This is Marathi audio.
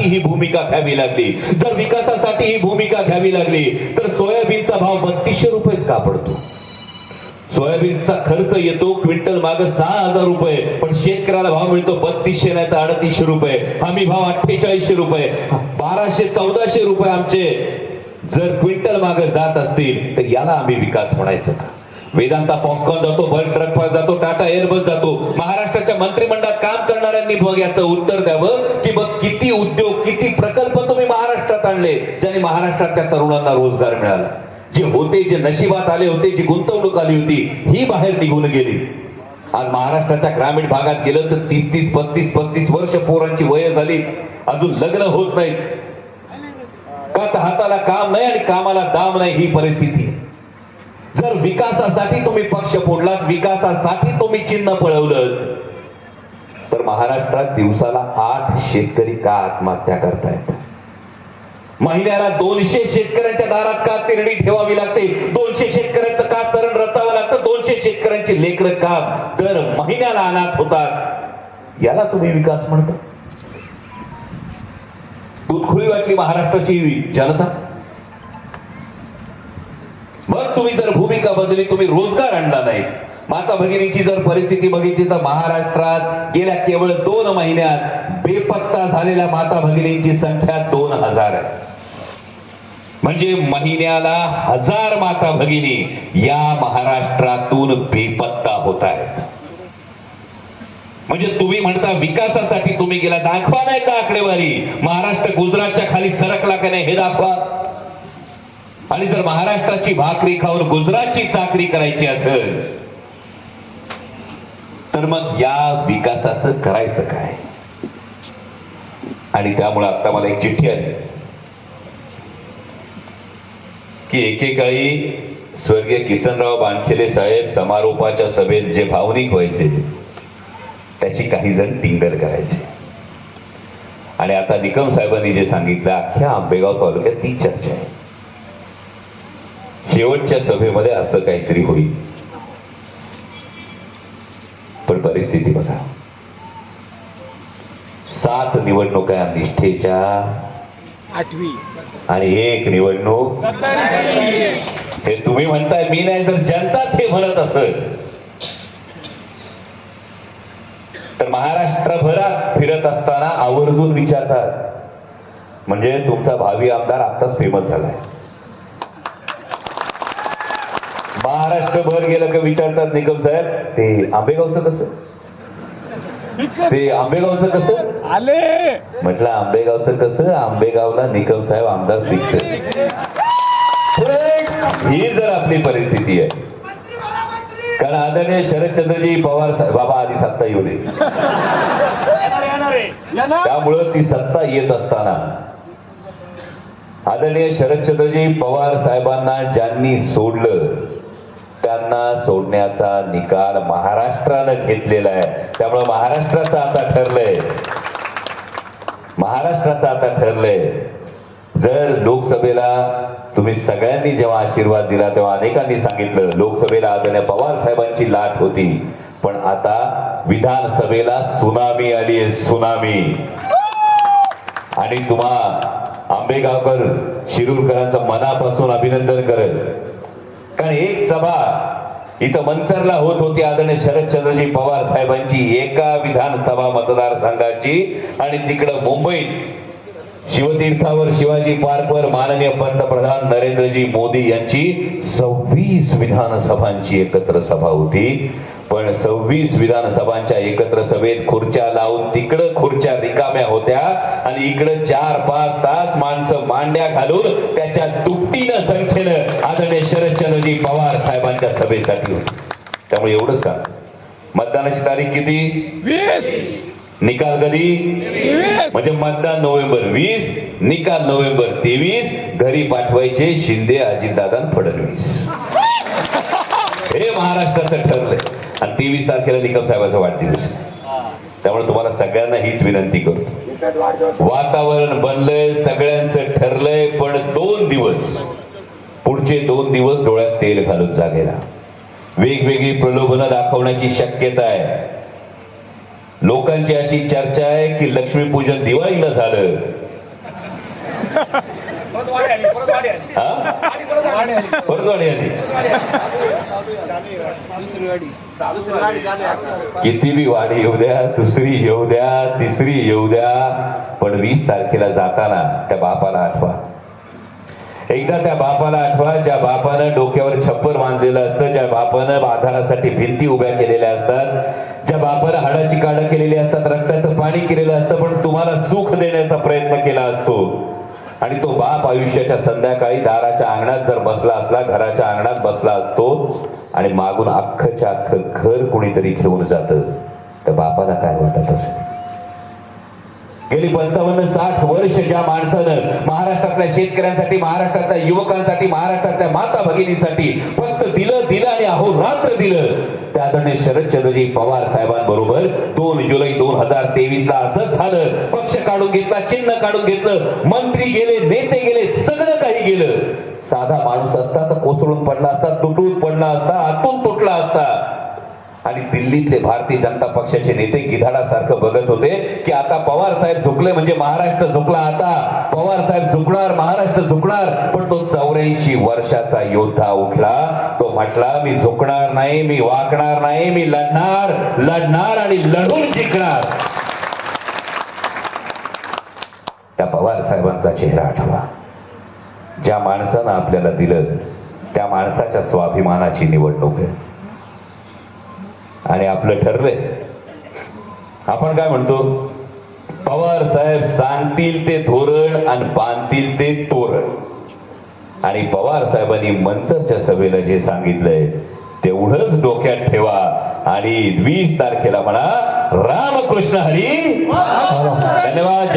ही भूमिका घ्यावी लागली. जर विकासासाठी ही भूमिका घ्यावी लागली तर सोयाबीनचा भाव बत्तीसशे रुपयेच का पडतो? सोयाबीनचा खर्च येतो क्विंटल माग सहा हजार रुपये पण शेतकऱ्याला भाव मिळतो बत्तीसशे नाही तर अडतीसशे रुपये. हमी भाव अठ्ठेचाळीसशे रुपये बाराशे चौदाशे रुपये आमचे. जर क्विंटल माग जात असतील तर याला आम्ही विकास म्हणायचं का? वेदांता फॉक्सकॉन जातो बल ट्रक जातो टाटा एअरबस जातो महाराष्ट्र मंत्रिमंडळात काम करणाऱ्यांनी मग याचं उत्तर द्यावं की मग किती उद्योग किती प्रकल्प तुम्ही महाराष्ट्रात आणले ज्याने महाराष्ट्रातल्या तरुणांना रोजगार मिळाला. जे होते जे नशिबात आले होते जी गुंतवणूक आली होती ही बाहेर निघून गेली. आज महाराष्ट्राच्या ग्रामीण भागात गेलं तर तीस तीस पस्तीस पस्तीस वर्ष पोरांची वय झाली. अजून लग्न होत नाही का तर हाताला काम नाही आणि कामाला दाम नाही ही परिस्थिती. जर विकासासाठी तुम्ही पक्ष फोडलात विकासासाठी तुम्ही चिन्ह पळवलं तर महाराष्ट्रात दिवसाला आठ शेतकरी का आत्महत्या करतायत? महिन्याला दोनशे शेतकऱ्यांच्या दारात का तिरडी ठेवावी लागते? दोनशे शेतकऱ्यांचं का सरण रचावं लागतं? दोनशे शेतकऱ्यांची लेकर का दर महिन्याला अनाथ होतात? याला तुम्ही विकास म्हणता. दूधखुळी वाटली महाराष्ट्राची जनता. मग तुम्ही जर भूमिका बदलली तुम्ही रोजगार आणला नाही. माता भगिनीची जर परिस्थिती बघितली तर महाराष्ट्रात गेल्या केवळ दोन महिन्यात बेपत्ता झालेल्या माता भगिनींची संख्या दोन हजार आहे. म्हणजे महिन्याला हजार माता भगिनी या महाराष्ट्रातून बेपत्ता होत आहेत. म्हणजे तुम्ही म्हणता विकासासाठी तुम्ही गेला दाखवा नाही का आकडेवारी? महाराष्ट्र गुजरातच्या खाली सरकला का नाही हे दाखवा. आणि जर महाराष्ट्राची भाकरी खाऊन गुजरातची चाकरी करायची असेल तर मग या विकासाचं करायचं काय? आणि त्यामुळे आता मला एक चिठ्ठी आली. की एकेकाळी स्वर्गीय किसनराव बांखेले साहेब समारोपाच्या सभेत जे भावनिक व्हायचे त्याची काही जण टिंगर करायचे. आणि आता निकम साहेबांनी जे सांगितलं अख्ख्या आंबेगाव तालुक्यात ती चर्चा आहे शेवटच्या सभेमध्ये असं काहीतरी होईल. पण परिस्थिती बघा. सात निवडणुका निष्ठेच्या आठवी. आणि एक निवडणूक हे तुम्ही म्हणताय मी नाही जर जनताच हे म्हणत असत तर महाराष्ट्रभरात फिरत असताना आवर्जून विचारतात म्हणजे तुमचा भावी आमदार आत्ताच फेमस झालाय. महाराष्ट्रभर गेलं का विचारतात निकम साहेब? ते आंबेगावचं कसं? ते आंबेगावचं कसं? आले. म्हटलं आंबेगावचं कसं? आंबेगावला निकम साहेब आमदार फिक्स ही जर आपली परिस्थिती आहे. कारण आदरणीय शरदचंद्रजी पवार साहेब बाबा आधी सत्ता येऊ दे. त्यामुळं ती सत्ता येत असताना आदरणीय शरदचंद्रजी पवार साहेबांना ज्यांनी सोडलं त्यांना सोडण्याचा निकाल महाराष्ट्रानं घेतलेला आहे. त्यामुळे महाराष्ट्राचं आता ठरलंय. महाराष्ट्राचं आता ठरलंय. जर लोकसभेला तुम्ही सगळ्यांनी जेव्हा आशीर्वाद दिला तेव्हा अनेकांनी सांगितलं लोकसभेला आदरणीय पवार साहेबांची लाट होती. पण आता विधानसभेला सुनामी आली आहे सुनामी. आणि तुम्हा आंबेगावकर शिरूरकरांचं मनापासून अभिनंदन करेल कारण एक सभा इथं मनसरला होत होती आदरणीय शरदचंद्रजी पवार साहेबांची एका विधानसभा मतदारसंघाची. आणि तिकडं मुंबईत शिवतीर्थावर शिवाजी पार्कवर माननीय पंतप्रधान नरेंद्रजी मोदी यांची सव्वीस विधानसभांची एकत्र सभा होती. पण सव्वीस विधानसभांच्या एकत्र सभेत खुर्च्या लावून तिकडं खुर्च्या रिकाम्या होत्या आणि इकडं चार पाच तास माणसं मांड्या घालून त्याच्या दुपटीनं संख्येनं आदरणीय शरदचंद्रजी पवार साहेबांच्या सभेसाठी होती त्यामुळे एवढंच सांग. मतदानाची तारीख किती? वीस. निकाल कधी? म्हणजे मतदान नोव्हेंबर वीस निकाल नोव्हेंबर तेवीस घरी पाठवायचे शिंदे अजितदादा फडणवीस. हे महाराष्ट्राचं ठरलंय. आणि तेवीस तारखेला निकम साहेबाचा वाढदिवस. त्यामुळे तुम्हाला सगळ्यांना हीच विनंती करतो. वातावरण बनलंय सगळ्यांचं ठरलंय पण दोन दिवस पुढचे दोन दिवस डोळ्यात तेल घालून जागेला. वेगवेगळी प्रलोभनं दाखवण्याची शक्यता आहे. लोकांची अशी चर्चा आहे की लक्ष्मीपूजन दिवाळीला झालं. परत वाढी आली किती बी वाढी येऊ द्या दुसरी येऊ द्या तिसरी येऊ द्या पण वीस तारखेला जाताना त्या बापाला आठवा. एकदा त्या बापाला आठवा ज्या बापानं डोक्यावर छप्पर बांधलेलं असतं ज्या बापानं आधारासाठी भिंती उभ्या केलेल्या असतात ज्या बापानं हाडाची काढं केलेली असतात रक्ताचं पाणी केलेलं असतं पण तुम्हाला सुख देण्याचा प्रयत्न केला असतो. आणि तो बाप आयुष्याच्या संध्याकाळी दाराच्या अंगणात जर बसला असला घराच्या अंगणात बसला असतो आणि मागून अख्खच्या अख्खं घर कोणीतरी घेऊन जातं. तर बापाला काय म्हणतात असेल गेली पंचावन्न साठ वर्ष ज्या माणसानं महाराष्ट्रातल्या शेतकऱ्यांसाठी महाराष्ट्रातल्या युवकांसाठी महाराष्ट्रातल्या माता भगिनीसाठी फक्त दिलं दिलं आणि अहोरात्र दिलं त्या आदरणीय शरदचंद्रजी पवार साहेबांबरोबर दोन जुलै दोन हजार तेवीस ला असंच झालं. पक्ष काढून घेतला चिन्ह काढून घेतलं मंत्री गेले नेते गेले सगळं काही गेलं. साधा माणूस असता तर कोसळून पडला असता तुटून पडला असता आतून तुटला असता. आणि दिल्लीतले भारतीय जनता पक्षाचे नेते गिधाडासारखं बघत होते की आता पवार साहेब झुकले म्हणजे महाराष्ट्र झुकला आता. पवार साहेब झुकणार महाराष्ट्र झुकणार. पण तो चौऱ्याऐंशी वर्षाचा योद्धा उठला. तो म्हटला मी झुकणार नाही मी वाकणार नाही मी लढणार लढणार आणि लढून जिंकणार. त्या पवार साहेबांचा चेहरा आठवा. ज्या माणसानं आपल्याला दिलं त्या माणसाच्या स्वाभिमानाची निवडणूक आहे. आणि आपलं ठरलंय. आपण काय म्हणतो? पवार साहेब सांगतील ते धोरण आणि बांधतील ते तोरण. आणि पवार साहेबांनी मंचरच्या सभेला जे सांगितलंय तेवढंच डोक्यात ठेवा आणि वीस तारखेला म्हणा रामकृष्ण हरी. धन्यवाद.